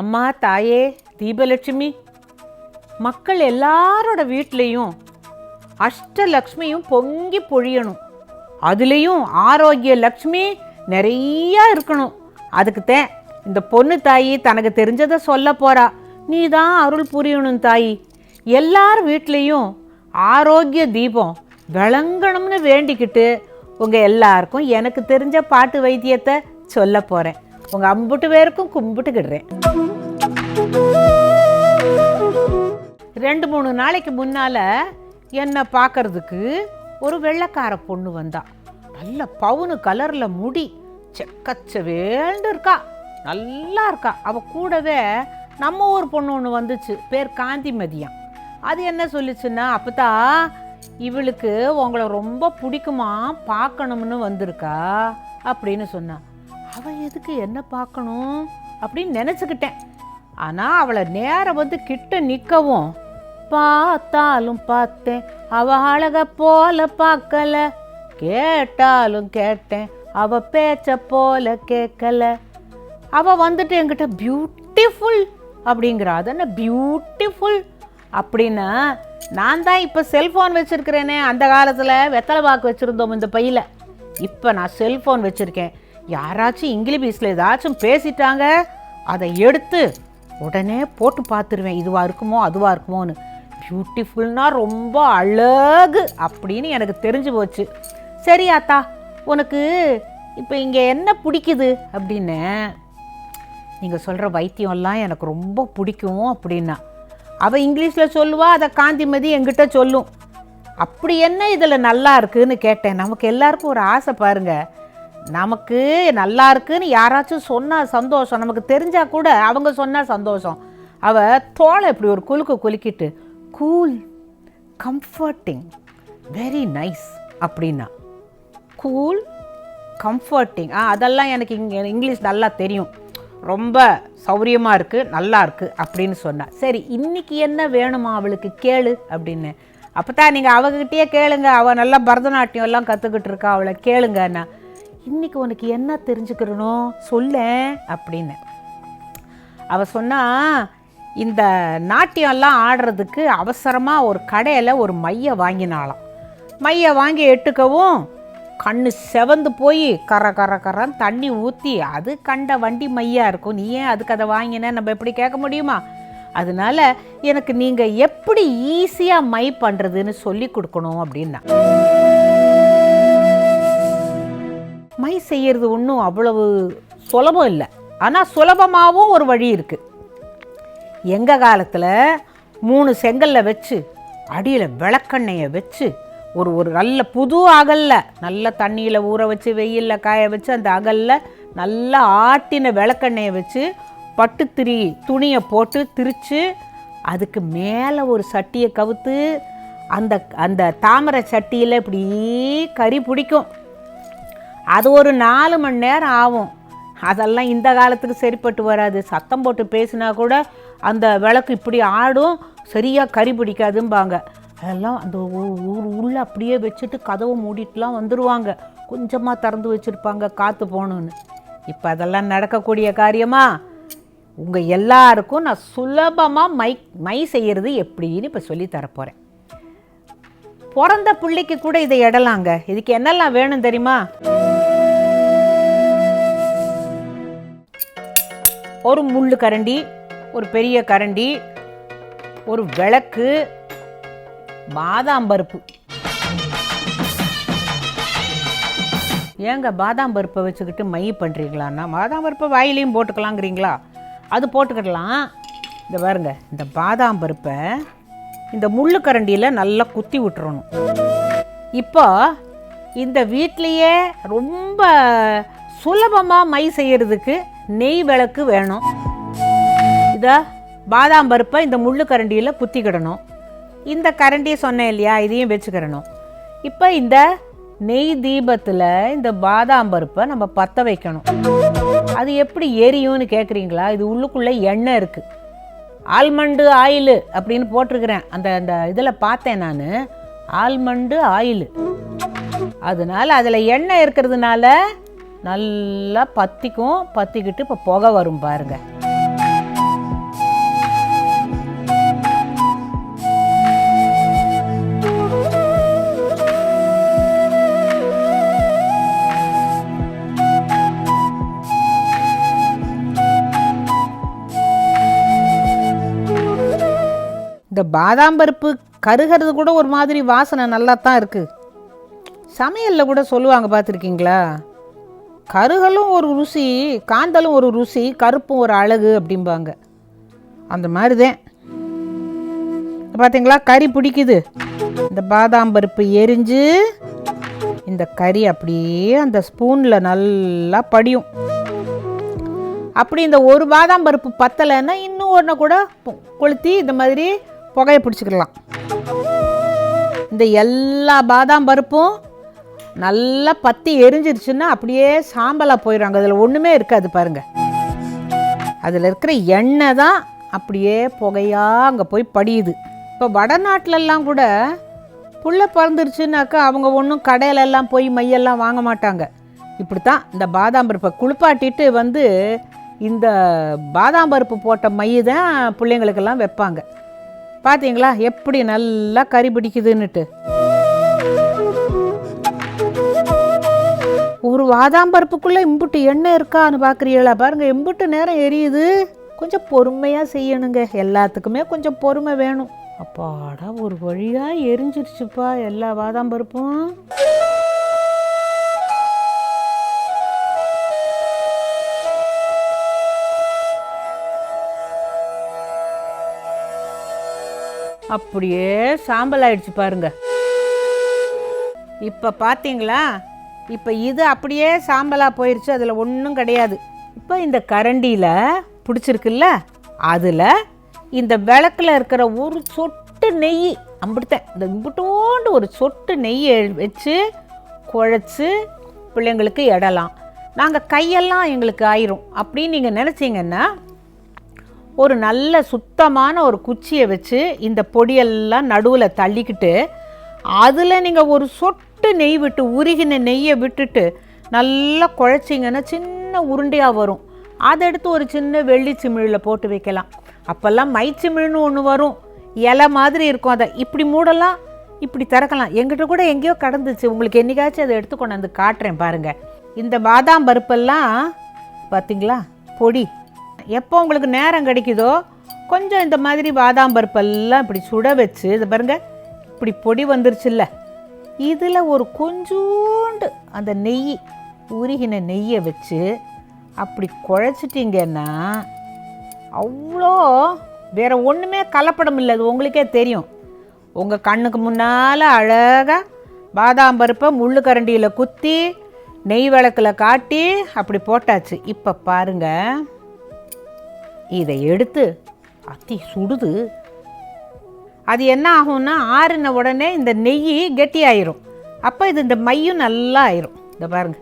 அம்மா தாயே தீபலட்சுமி மக்கள் எல்லாரோட வீட்லேயும் அஷ்டலக்ஷ்மியும் பொங்கி பொழியணும். அதுலேயும் ஆரோக்கிய லக்ஷ்மி நிறையா இருக்கணும். அதுக்குத்தான் இந்த பொண்ணு தாயி தனக்கு தெரிஞ்சதை சொல்ல போகிறா நீ தான் அருள் புரியணும் தாயி. எல்லார் வீட்லேயும் ஆரோக்கிய தீபம் விளங்கணும்னு வேண்டிக்கிட்டு உங்கள் எல்லாருக்கும் எனக்கு தெரிஞ்ச பாட்டு வைத்தியத்தை சொல்ல போகிறேன் உங்கள் அம்புட்டு பேருக்கும் கும்பிட்டுக்கிடுறேன் ரெண்டு மூணு நாளைக்கு முன்னால் என்னை பார்க்கறதுக்கு ஒரு வெள்ளைக்கார பொண்ணு வந்தா. நல்ல பவுனு கலரில் முடி செக்கச்சவேண்டு இருக்கா. நல்லா இருக்கா. அவள் கூடவே நம்ம ஊர் பொண்ணு ஒன்று வந்துச்சு பேர் காந்திமதியம் அது என்ன சொல்லிச்சுன்னா அப்பதா இவளுக்கு உங்களை ரொம்ப பிடிக்குமா பார்க்கணும்னு வந்திருக்கா? அப்படின்னு சொன்னான் அவள் எதுக்கு என்ன பார்க்கணும் அப்படின்னு நினச்சிக்கிட்டேன். ஆனால் அவளை நேரம் வந்து கிட்ட நிற்கவும் பார்த்தாலும் பார்த்தேன் அவ அழக போல பார்க்கல. கேட்டாலும் கேட்டேன் அவ பேச்ச போல கேட்கல. அவ வந்துட்டு என்கிட்ட பியூட்டிஃபுல் அப்படிங்கிறா. அது என்ன பியூட்டிஃபுல் அப்படின்னா நான் தான் இப்போ செல்ஃபோன் வச்சுருக்கிறேனே அந்த காலத்தில் வெத்தலை பாக்கு வச்சுருந்தோம் இந்த பையில். இப்போ நான் செல்ஃபோன் வச்சுருக்கேன். யாராச்சும் இங்கிலீஷில் ஏதாச்சும் பேசிட்டாங்க அதை எடுத்து உடனே போட்டு பார்த்துருவேன். இதுவாக இருக்குமோ அதுவாக இருக்குமோன்னு. பியூட்டிஃபுல்னா ரொம்ப அழகு அப்படின்னு எனக்கு தெரிஞ்சு போச்சு. சரி ஆத்தா உனக்கு இப்போ இங்கே என்ன பிடிக்குது அப்படின்னு? நீங்கள் சொல்கிற வைத்தியம்லாம் எனக்கு ரொம்ப பிடிக்கும் அப்படின்னா. அவள் இங்கிலீஷில் சொல்லுவா அதை காந்திமதி என்கிட்ட சொல்லும். அப்படி என்ன இதில் நல்லா இருக்குன்னு கேட்டேன். நமக்கு எல்லாருக்கும் ஒரு ஆசை பாருங்கள் நமக்கு நல்லா இருக்குன்னு யாராச்சும் சொன்னால் சந்தோஷம். நமக்கு தெரிஞ்சால் கூட அவங்க சொன்னால் சந்தோஷம். அவள் தோலை இப்படி ஒரு குலுக்கு குலுக்கிட்டு கூல் கம்ஃபர்ட்டிங் வெரி நைஸ் அப்படின்னா கூல் கம்ஃபர்ட்டிங் ஆ அதெல்லாம் எனக்கு இங்கே இங்கிலீஷ் நல்லா தெரியும். ரொம்ப சௌரியமாக இருக்குது நல்லா இருக்குது அப்படின்னு சொன்னா. சரி இன்றைக்கி என்ன வேணுமா அவளுக்கு? கேளு அப்படின்னு. அப்போ தான் நீங்கள் அவகிட்டயே கேளுங்க. அவள் நல்லா பரதநாட்டியம் எல்லாம் கற்றுக்கிட்டு இருக்கா அவளை கேளுங்கண்ணா இன்னைக்கு உனக்கு என்ன தெரிஞ்சுக்கிறனும் சொல்லேன் அப்படின்னு. அவ சொன்னா இந்த நாட்டியம்லாம் ஆடுறதுக்கு அவசரமாக ஒரு கடையில் ஒரு மைய வாங்கினாலாம் மைய வாங்கி எட்டுக்கவும் கண்ணு செவந்து போய் கர கர கரன்னு தண்ணி ஊற்றி அது கண்ட வண்டி மையாக இருக்கும். நீ ஏன் அதுக்கு அதை வாங்கின? நம்ம எப்படி கேட்க முடியுமா? அதனால எனக்கு நீங்கள் எப்படி ஈஸியாக மை பண்ணுறதுன்னு சொல்லி கொடுக்கணும் அப்படின்னா. மை செய்கிறது ஒன்றும் அவ்வளவு சுலபம் இல்லை. ஆனால் சுலபமாகவும் ஒரு வழி இருக்குது எங்கள் காலத்தில் மூணு செங்கல்ல வச்சு அடியில் விளக்கெண்ணெயை வச்சு ஒரு ஒரு நல்ல புது அகல்ல நல்ல தண்ணியில் ஊற வச்சு வெயிலில் காய வச்சு அந்த அகல்ல நல்லா ஆட்டின விளக்கெண்ணெயை வச்சு பட்டுத்திரி துணியை போட்டு திரித்து அதுக்கு மேலே ஒரு சட்டியை கவுத்து அந்த அந்த தாமரை சட்டியில் இப்படி கறி பிடிக்கும். அது ஒரு நாலு மணி நேரம் ஆகும். அதெல்லாம் இந்த காலத்துக்கு சரிப்பட்டு வராது. சத்தம் போட்டு பேசினா கூட அந்த விளக்கு இப்படி ஆடும் சரியாக கறி பிடிக்காதும்பாங்க. அதெல்லாம் அந்த ஊ- ஊர் உள்ள அப்படியே வச்சுட்டு கதவை மூடிட்டுலாம் வந்துடுவாங்க கொஞ்சமாக திறந்து வச்சுருப்பாங்க காற்று போகணுன்னு இப்போ அதெல்லாம் நடக்கக்கூடிய காரியமா? உங்கள் எல்லாருக்கும் நான் சுலபமாக மை மை செய்கிறது எப்படின்னு இப்போ சொல்லி தரப்போகிறேன் பிறந்த பிள்ளைக்கு கூட இதை இடலாங்க இதுக்கு என்னெல்லாம் வேணும் தெரியுமா? ஒரு முள்ளு கரண்டி ஒரு பெரிய கரண்டி ஒரு விளக்கு பாதாம் பருப்பு. ஏங்க பாதாம் பருப்பை வச்சுக்கிட்டு மை பண்ணுறீங்களான்னா பாதாம் பருப்பை வாயிலையும் போட்டுக்கலாங்கிறீங்களா? அது போட்டுக்கிடலாம். இந்த பாருங்க இந்த பாதாம் பருப்பை இந்த முள்ளு கரண்டியில் நல்லா குத்தி விட்டுறணும். இப்போ இந்த வீட்லேயே ரொம்ப சுலபமாக மை செய்கிறதுக்கு நெய் விளக்கு வேணும். இதை பாதாம் பருப்பை இந்த முள்ளு கரண்டியில் குத்திக்கிடணும். இந்த கரண்டியை சொன்னேன் இல்லையா? இதையும் வச்சுக்கிடணும். இப்போ இந்த நெய் தீபத்தில் இந்த பாதாம் பருப்பை நம்ம பற்ற வைக்கணும். அது எப்படி எரியும்னு கேட்குறீங்களா இது உள்ளுக்குள்ளே எண்ணெய் இருக்குது ஆல்மண்டு ஆயிலு அப்படின்னு போட்டிருக்கிறேன். அந்த அந்த இதில் பார்த்தேன் நான். Almond oil. அதனால் அதில் எண்ணெய் இருக்கிறதுனால நல்லா பற்றிக்கும் பற்றிக்கிட்டு இப்போ புகை வரும் பாருங்கள் இந்த பாதாம் பருப்பு கருகிறது கூட ஒரு மாதிரி வாசனை நல்லா தான் இருக்குது சமையலில் கூட சொல்லுவாங்க பார்த்துருக்கீங்களா? கருகலும் ஒரு ருசி காந்தலும் ஒரு ருசி கருப்பும் ஒரு அழகு அப்படிம்பாங்க. அந்த மாதிரி தான் பார்த்தீங்களா கறி பிடிக்குது. இந்த பாதாம் பருப்பு எரிஞ்சு இந்த கறி அப்படியே அந்த ஸ்பூனில் நல்லா படியும். அப்படி இந்த ஒரு பாதாம் பருப்பு பத்தலைன்னா இன்னும் ஒன்றை கூட கொளுத்தி இந்த மாதிரி புகையை பிடிச்சிக்கலாம். இந்த எல்லா பாதாம் பருப்பும் நல்லா பத்தி எரிஞ்சிருச்சுன்னா அப்படியே சாம்பலாக போயிடுறாங்க. அதில் ஒன்றுமே இருக்காது பாருங்கள் அதில் இருக்கிற எண்ணெய் தான் அப்படியே புகையாக அங்கே போய் படியுது. இப்போ வடநாட்டிலெல்லாம் கூட புள்ள பிறந்துருச்சுனாக்கா அவங்க ஒன்றும் கடையிலெல்லாம் போய் மையெல்லாம் வாங்க மாட்டாங்க. இப்படி தான் இந்த பாதாம் பருப்பை குளிப்பாட்டிட்டு வந்து இந்த பாதாம் பருப்பு போட்ட மை தான் பிள்ளைங்களுக்கெல்லாம் வைப்பாங்க. பார்த்தீங்களா எப்படி நல்லா கறி பிடிக்குதுன்னுட்டு. ஒரு வாதாம் பருப்புக்குள்ளே இம்புட்டு எண்ணெய் இருக்கான்னு பார்க்குறீங்களா பாருங்கள் இம்புட்டு நேரம் எரியுது. கொஞ்சம் பொறுமையாக செய்யணுங்க. எல்லாத்துக்குமே கொஞ்சம் பொறுமை வேணும். அப்பாடா ஒரு வழியாக எரிஞ்சிருச்சுப்பா எல்லா வாதாம் பருப்பும். அப்படியே சாம்பல் ஆயிடுச்சு பாருங்க. இப்போ பார்த்தீங்களா இப்போ இது அப்படியே சாம்பலாக போயிடுச்சு அதில் ஒன்றும் கிடையாது. இப்போ இந்த கரண்டியில் பிடிச்சிருக்குல்ல அதில் இந்த விளக்கில் இருக்கிற ஒரு சொட்டு நெய் அம்பிடுத்தேன். இந்த இம்பிட்டோண்டு ஒரு சொட்டு நெய்யை வச்சு குழச்சி பிள்ளைங்களுக்கு இடலாம். நாங்கள் கையெல்லாம் எங்களுக்கு ஆயிரும். அப்படின்னு நீங்கள் நினச்சிங்கன்னா ஒரு நல்ல சுத்தமான ஒரு குச்சியை வச்சு இந்த பொடியெல்லாம் நடுவில் தள்ளிக்கிட்டு அதில் நீங்கள் ஒரு சொட்டு நெய் விட்டு உருகின நெய்யை விட்டுட்டு நல்லா குழச்சிங்கன்னா சின்ன உருண்டையாக வரும். அதை எடுத்து ஒரு சின்ன வெள்ளி சிமிழில் போட்டு வைக்கலாம். அப்போல்லாம் மைச்சிமிழ்னு ஒன்று வரும். இலை மாதிரி இருக்கும் அதை. இப்படி மூடலாம் இப்படி திறக்கலாம். எங்கிட்ட கூட எங்கேயோ கடந்துச்சு. உங்களுக்கு என்னைக்காச்சும் அதை எடுத்து கொண்டு வந்து காட்டுறேன் பாருங்கள் இந்த பாதாம் பருப்பெல்லாம் பார்த்திங்களா பொடி. எப்போ உங்களுக்கு நேரம் கிடைக்குதோ கொஞ்சம் இந்த மாதிரி பாதாம் பருப்பெல்லாம் இப்படி சுட வச்சு இதை பாருங்கள் இப்படி பொடி வந்துருச்சுல்ல. இதில் ஒரு கொஞ்சோண்டு அந்த நெய் உருகின நெய்யை வச்சு அப்படி குழச்சிட்டிங்கன்னா அவ்வளோ வேறு ஒன்றுமே கலப்படம் இல்லை. அது உங்களுக்கே தெரியும். உங்கள் கண்ணுக்கு முன்னால் அழகாக பாதாம் பருப்பை முள்ளு கரண்டியில் குத்தி நெய் விளக்கில் காட்டி அப்படி போட்டாச்சு. இப்போ பாருங்கள் இதை எடுத்து அத்தி சுடுது. அது என்ன ஆகும்னா ஆறின உடனே இந்த நெய் கெட்டியாயிரும். அப்போ இது இந்த மையும் நல்லா ஆயிரும். இந்த பாருங்க.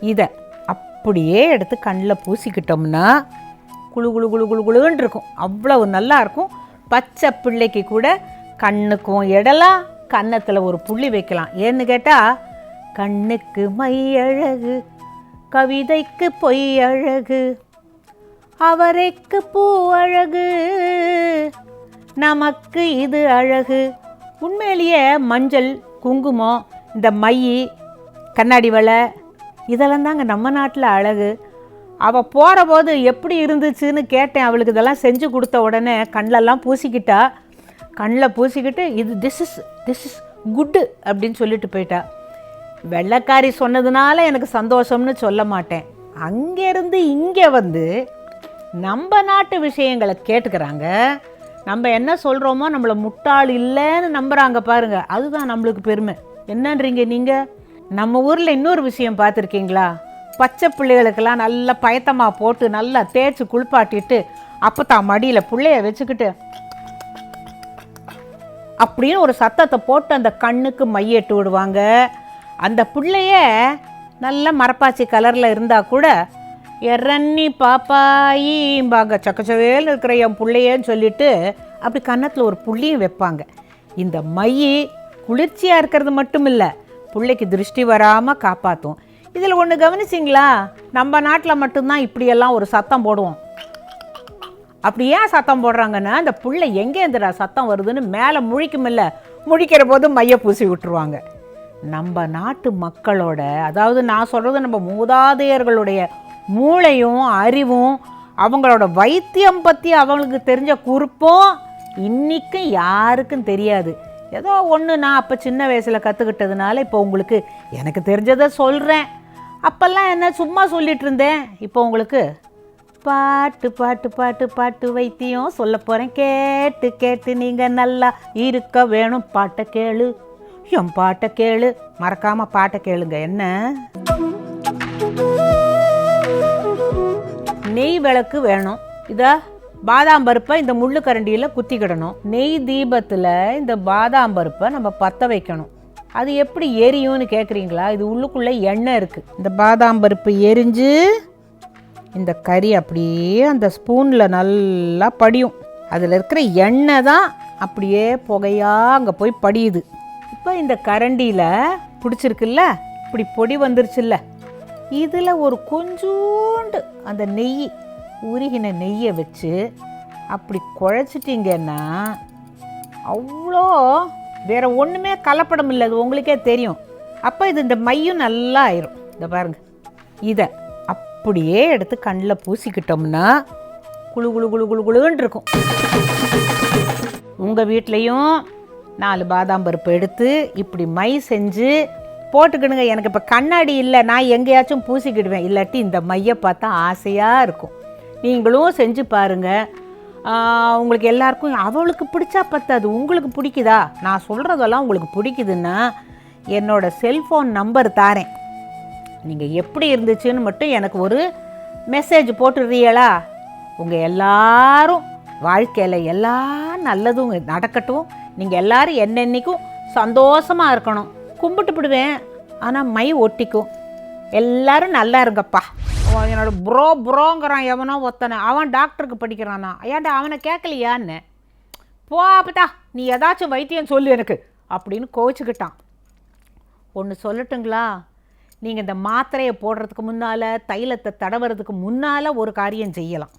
இதை அப்படியே எடுத்து கண்ணில் பூசிக்கிட்டோம்னா குளு குளு குளு குளு குழுன்னு இருக்கும். அவ்வளவு நல்லா இருக்கும். பச்சை பிள்ளைக்கு கூட கண்ணுக்கும் இடலாம் கன்னத்தில் ஒரு புள்ளி வைக்கலாம். ஏன்னு கேட்டால் கண்ணுக்கு மை அழகு கவிதைக்கு பொய் அழகு அவரைக்கு பூ அழகு. நமக்கு இது அழகு. உண்மையிலேயே மஞ்சள் குங்குமம் இந்த மை கண்ணாடி வலை இதெல்லாம் தாங்க நம்ம நாட்டில் அழகு. அவள் போகிற போது எப்படி இருந்துச்சுன்னு கேட்டேன். அவளுக்கு இதெல்லாம் செஞ்சு கொடுத்த உடனே கண்ணிலெல்லாம் பூசிக்கிட்டா. கண்ணில் பூசிக்கிட்டு இது this is this is good அப்படின்னு சொல்லிட்டு போயிட்டா. வெள்ளைக்காரி சொன்னதுனால எனக்கு சந்தோஷம்னு சொல்ல மாட்டேன். அங்கேருந்து இங்கே வந்து நம்ம நாட்டு விஷயங்களை கேட்டுக்கிறாங்க. நம்ம என்ன சொல்கிறோமோ நம்மளை முட்டாள் இல்லைன்னு நம்புகிறாங்க பாருங்க. அதுதான் நம்மளுக்கு பெருமை. என்னன்றீங்க நீங்கள் நம்ம ஊரில் இன்னொரு விஷயம் பார்த்துருக்கீங்களா? பச்சை பிள்ளைகளுக்கெல்லாம் நல்லா பயத்தமாக போட்டு நல்லா தேய்ச்சி குளிப்பாட்டிட்டு அப்போ தான் மடியில் பிள்ளைய வச்சுக்கிட்டு அப்படின்னு ஒரு சத்தத்தை போட்டு அந்த கண்ணுக்கு மையிட்டு விடுவாங்க. அந்த பிள்ளைய நல்ல மரப்பாச்சி கலரில் இருந்தால் கூட எரன்னி பாப்பாயிம்பாங்க சக்கச்சவேல் இருக்கிற என் பிள்ளையன்னு சொல்லிட்டு அப்படி கன்னத்தில் ஒரு புள்ளியும் வைப்பாங்க. இந்த மை குளிர்ச்சியாக இருக்கிறது மட்டும் இல்லை பிள்ளைக்கு திருஷ்டி வராமல் காப்பாற்றும் இதில் ஒன்று கவனிச்சிங்களா? நம்ம நாட்டில் மட்டும்தான் இப்படியெல்லாம் ஒரு சத்தம் போடுவோம். அப்படி ஏன் சத்தம் போடுறாங்கன்னா அந்த பிள்ளை எங்கே இருந்துடா சத்தம் வருதுன்னு மேலே முழிக்குமில்ல முழிக்கிற போது மைய பூசி விட்டுருவாங்க. நம்ம நாட்டு மக்களோட அதாவது நான் சொல்கிறது நம்ம மூதாதையர்களுடைய மூளையும் அறிவும் அவங்களோட வைத்தியம் பற்றி அவங்களுக்கு தெரிஞ்ச குறிப்பும் இன்றைக்கும் யாருக்கும் தெரியாது. ஏதோ ஒன்று நான் அப்போ சின்ன வயசில் கற்றுக்கிட்டதுனால இப்போ உங்களுக்கு எனக்கு தெரிஞ்சதை சொல்கிறேன் அப்போல்லாம் என்ன சும்மா சொல்லிகிட்டு இருந்தேன். இப்போ உங்களுக்கு பாட்டு பாட்டு பாட்டு பாட்டு வைத்தியம் சொல்ல போகிறேன் கேட்டு கேட்டு நீங்கள் நல்லா இருக்க வேணும். பாட்டை கேளு. என் பாட்டை கேளு. மறக்காமல் பாட்டை கேளுங்க. என்ன? நெய் விளக்கு வேணும். இதை பாதாம் பருப்பை இந்த முள்ளு கரண்டியில் குத்திக்கிடணும். நெய் தீபத்தில் இந்த பாதாம் பருப்பை நம்ம பற்ற வைக்கணும். அது எப்படி எரியும்னு கேட்குறீங்களா இது உள்ளுக்குள்ளே எண்ணெய் இருக்குது இந்த பாதாம் பருப்பு எரிஞ்சு இந்த கறி அப்படியே அந்த ஸ்பூனில் நல்லா படியும். அதில் இருக்கிற எண்ணெய் தான் அப்படியே புகையாக அங்கே போய் படியுது. இப்போ இந்த கரண்டியில் பிடிச்சிருக்குல்ல? இப்படி பொடி வந்துருச்சுல்ல? இதில் ஒரு கொஞ்சோண்டு அந்த நெய் உருகின நெய்யை வச்சு அப்படி குழச்சிட்டிங்கன்னா அவ்வளோ வேறு ஒன்றுமே கலப்படம் இல்லை. அது உங்களுக்கே தெரியும். அப்போ இது இந்த மையும் நல்லா ஆயிரும். இந்த பாருங்க. இதை அப்படியே எடுத்து கண்ணில் பூசிக்கிட்டோம்னா குளு குளு குளு குளு குழுன்னு இருக்கும். உங்கள் வீட்லேயும் நாலு பாதாம் பருப்பு எடுத்து இப்படி மை செஞ்சு போட்டுக்கணுங்க. எனக்கு இப்போ கண்ணாடி இல்லை நான் எங்கேயாச்சும் பூசிக்கிடுவேன். இல்லாட்டி இந்த மையை பார்த்தா ஆசையாக இருக்கும். நீங்களும் செஞ்சு பாருங்கள் உங்களுக்கு எல்லாருக்கும் அவளுக்கு பிடிச்சா பத்தாது உங்களுக்கு பிடிக்குதா? நான் சொல்கிறதெல்லாம் உங்களுக்கு பிடிக்குதுன்னா என்னோட செல்ஃபோன் நம்பர் தாரேன். நீங்கள் எப்படி இருந்துச்சுன்னு மட்டும் எனக்கு ஒரு மெசேஜ் போட்டுடுறீங்களா? உங்கள் எல்லாரும் வாழ்க்கையில் எல்லா நல்லதும் நடக்கட்டும். நீங்கள் எல்லாரும் என்னென்னைக்கும் சந்தோஷமாக இருக்கணும். கும்பிட்டுப்படுவேன். ஆனால் மை ஒட்டிக்கும். எல்லாரும் நல்லா இருங்கப்பா. அவன் என்னோட ப்ரோ ப்ரோங்கிறான் எவனோ ஒத்தனை அவன் டாக்டருக்கு படிக்கிறானா? ஏன்டா அவனை கேட்கலையான்னு போ அப்பதா. நீ ஏதாச்சும் வைத்தியம் சொல்லு எனக்கு அப்படின்னு கோவிச்சுக்கிட்டான். ஒன்று சொல்லட்டுங்களா? நீங்கள் இந்த மாத்திரையை போடுறதுக்கு முன்னால் தைலத்தை தடவுறதுக்கு முன்னால் ஒரு காரியம் செய்யலாம்.